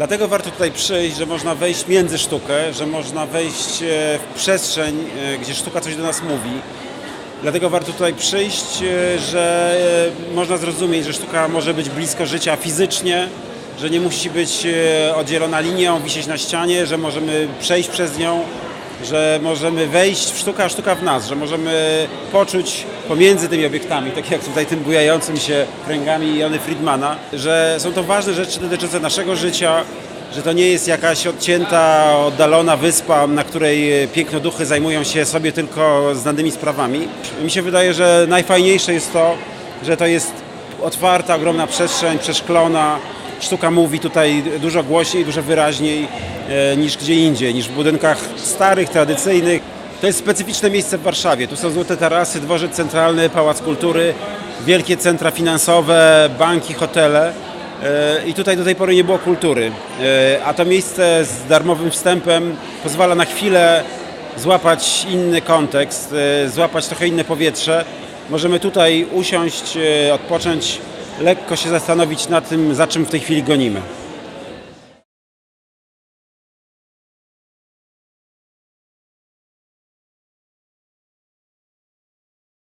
Dlatego warto tutaj przyjść, że można wejść między sztukę, że można wejść e, w przestrzeń, e, gdzie sztuka coś do nas mówi. Dlatego warto tutaj przyjść, e, że można zrozumieć, że sztuka może być blisko życia fizycznie, że nie musi być oddzielona linią, wisieć na ścianie, że możemy przejść przez nią, że możemy wejść w sztukę, a sztuka w nas, że możemy poczuć pomiędzy tymi obiektami, tak jak tutaj tym bujającym się kręgami Jony Friedmana, że są to ważne rzeczy dotyczące naszego życia, że to nie jest jakaś odcięta, oddalona wyspa, na której pięknoduchy zajmują się sobie tylko znanymi sprawami. Mi się wydaje, że najfajniejsze jest to, że to jest otwarta, ogromna przestrzeń, przeszklona. Sztuka mówi tutaj dużo głośniej, dużo wyraźniej e, niż gdzie indziej, niż w budynkach starych, tradycyjnych. To jest specyficzne miejsce w Warszawie. Tu są Złote Tarasy, Dworzec Centralny, Pałac Kultury, wielkie centra finansowe, banki, hotele. E, I tutaj do tej pory nie było kultury. E, A to miejsce z darmowym wstępem pozwala na chwilę złapać inny kontekst, e, złapać trochę inne powietrze. Możemy tutaj usiąść, odpocząć, lekko się zastanowić nad tym, za czym w tej chwili gonimy.